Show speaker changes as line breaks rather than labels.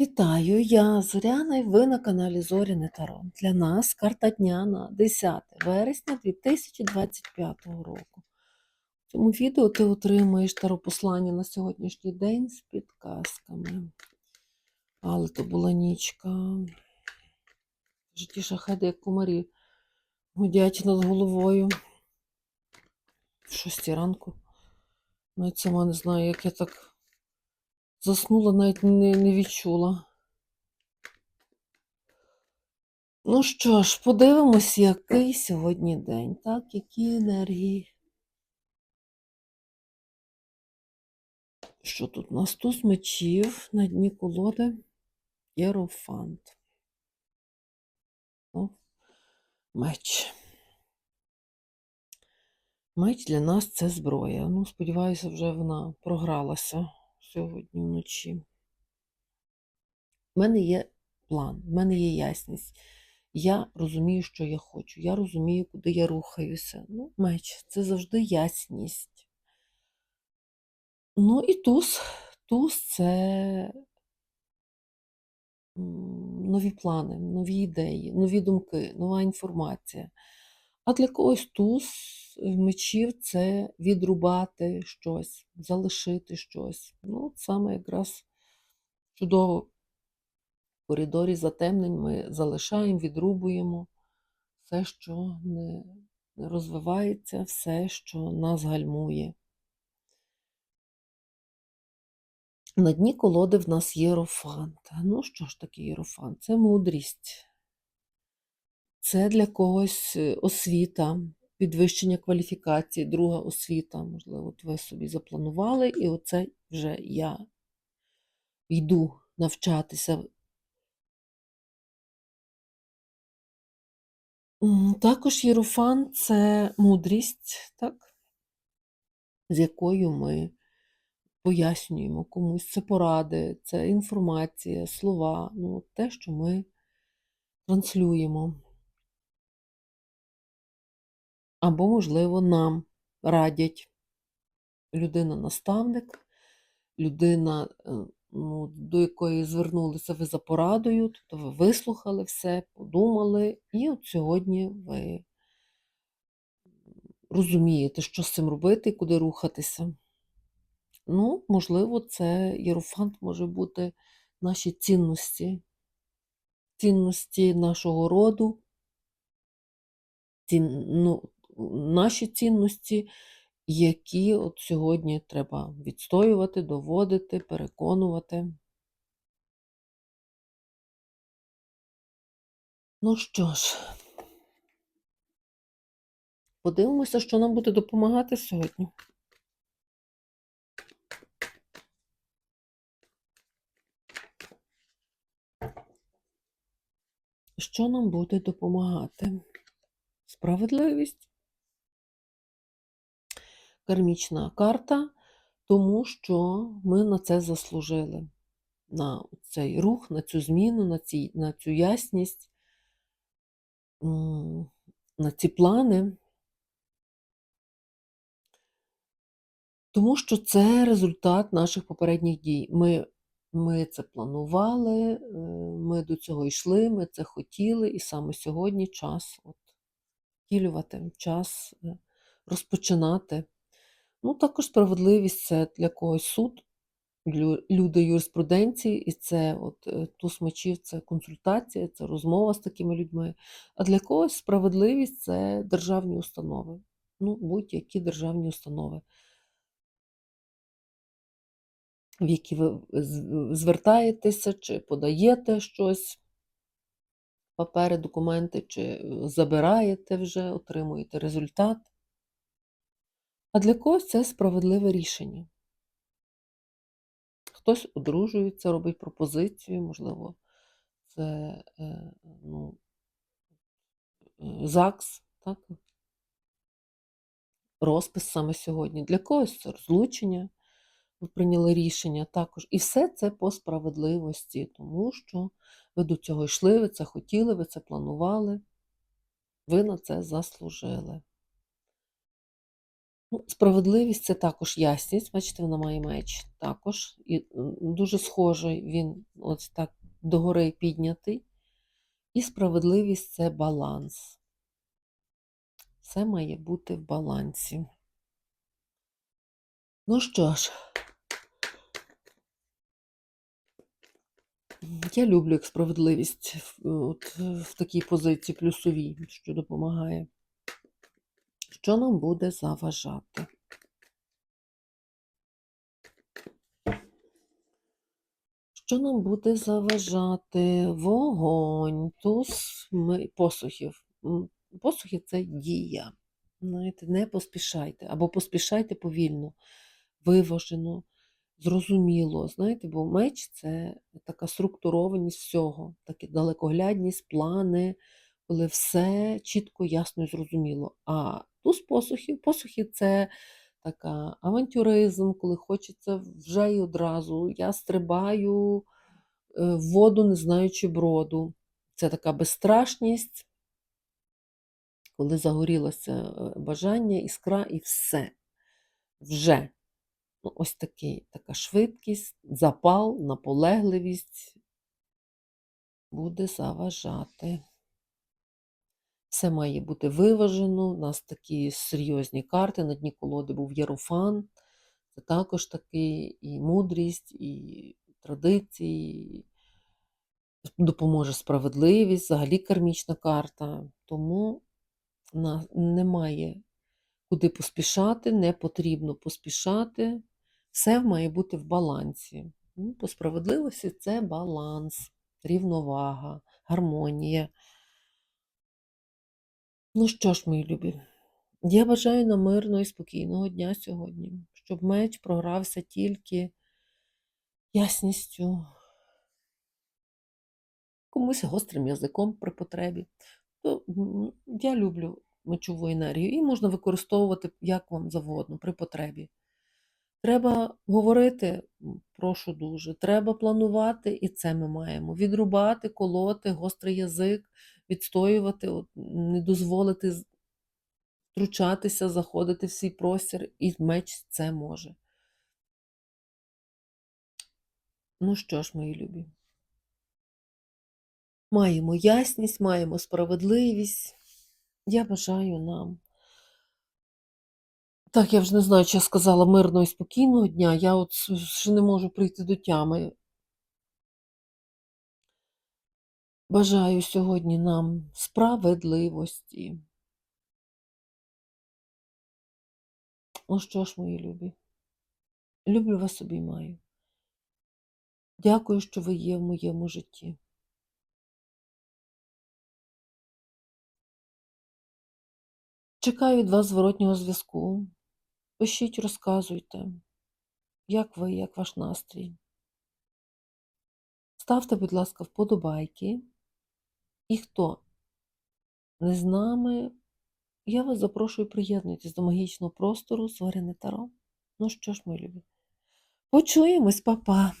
Вітаю, я Зоряна і ви на каналі Зоряне Таро. Для нас карта дня на 10 вересня 2025 року. В цьому відео ти отримаєш таропослання на сьогоднішній день з підказками. Але то була нічка. Житті шахеди, як комарі, гудять над головою. В шостій ранку. Навіть сама не знаю, як я так заснула, навіть не, не відчула. Ну що ж, подивимось, який сьогодні день, так, які енергії. Що тут у нас? Туз мечів на дні колоди Єрофант. О, меч. Меч для нас це зброя. Ну, сподіваюся, вже вона програлася сьогодні вночі. У мене є план, в мене є ясність. Я розумію, що я хочу, я розумію, куди я рухаюся. Ну, меч це завжди ясність. Ну і туз. Туз це нові плани, нові ідеї, нові думки, нова інформація. А для когось туз е, мечів це відрубати щось, залишити щось. Ну, саме якраз чудово в коридорі затемнень ми залишаємо, відрубуємо все, що не розвивається, все, що нас гальмує. На дні колоди в нас єрофант. Ну що ж таке єрофант? Це мудрість. Це для когось е, освіта, підвищення кваліфікації, друга освіта. Можливо, от ви собі запланували, і оце вже я йду навчатися. Також єрофант це мудрість, так? з якою ми пояснюємо комусь. Це поради, це інформація, слова, ну, те, що ми транслюємо. Або, можливо, нам радять людина-наставник, людина, е, ну, до якої звернулися ви за порадою, тобто ви вислухали все, подумали, і от сьогодні ви розумієте, що з цим робити і куди рухатися. Ну, можливо, це єрофант може бути наші цінності, цінності нашого роду, цін, ну, наші цінності, які от сьогодні треба відстоювати, доводити, переконувати. Ну що ж, подивимося, що нам буде допомагати сьогодні. Що нам буде допомагати? Справедливість. Кармічна карта, тому що ми на це заслужили. На цей рух, на цю зміну, на, ці, на цю ясність, на ці плани. Тому що це результат наших попередніх дій. Ми, ми це планували, е, ми до цього йшли, ми це хотіли, і саме сьогодні час от, втілювати, час е, розпочинати. Ну, також справедливість це для когось суд, люди юриспруденції, і це от е, туз мечів це консультація, це розмова з такими людьми. А для когось справедливість це державні установи. Ну, будь-які державні установи, в які ви звертаєтеся чи подаєте щось, папери, документи, чи е, забираєте вже, отримуєте результат. А для когось це справедливе рішення. Хтось одружується, робить пропозицію, можливо, це е, ну, е, ЗАГС, так? розпис саме сьогодні. Для когось це розлучення, ви прийняли рішення також. І все це по справедливості, тому що ви до цього йшли, ви це хотіли, ви це планували, ви на це заслужили. Ну, справедливість це також ясність. Бачите, вона має меч також. І дуже схожий він ось так догори піднятий. І справедливість це баланс. Все має бути в балансі. Ну що ж, я люблю як справедливість от, в такій позиції плюсовій, що допомагає. Що нам буде заважати? Що нам буде заважати? Вогонь, туз посухів. Посухи це дія. Знаєте, не поспішайте, або поспішайте повільно, виважено, зрозуміло. Знаєте, бо меч це така структурованість всього, така далекоглядність, плани, коли все чітко, ясно і зрозуміло. А туз посухів, посухи це така авантюризм, коли хочеться вже і одразу. Я стрибаю е, в воду, не знаючи броду. Це така безстрашність, коли загорілося е, бажання, іскра і все. Вже. Ну, ось такий, така швидкість, запал, наполегливість буде заважати. Все має бути виважено. У нас такі серйозні карти. На дні колоди був Єрофан. Це також такий і мудрість, і традиції, допоможе справедливість, взагалі кармічна карта. Тому немає куди поспішати, не потрібно поспішати. Все має бути в балансі. Ну, По справедливості це баланс, рівновага, гармонія. Ну що ж, мої любі, я бажаю нам мирного і спокійного дня сьогодні, щоб меч програвся тільки ясністю, комусь гострим язиком при потребі. То, я люблю мечову енергію, і можна використовувати як вам завгодно при потребі. Треба говорити, прошу дуже, треба планувати, і це ми маємо. Відрубати, колоти, гострий язик, відстоювати, от, не дозволити втручатися, заходити в свій простір, і меч це може. Ну що ж, мої любі, маємо ясність, маємо справедливість. Я бажаю нам. Так, я вже не знаю, чи я сказала мирного і спокійного дня. Я от ще не можу прийти до тями. Бажаю сьогодні нам справедливості. Ну що ж, мої любі, люблю вас обіймаю. Дякую, що ви є в моєму житті. Чекаю від вас зворотнього зв'язку. Пишіть, розказуйте, як ви, як ваш настрій. Ставте, будь ласка, вподобайки. І хто не з нами, я вас запрошую приєднуйтесь до магічного простору Зоряне Таро. Ну що ж, мої любі, почуємось, па-па!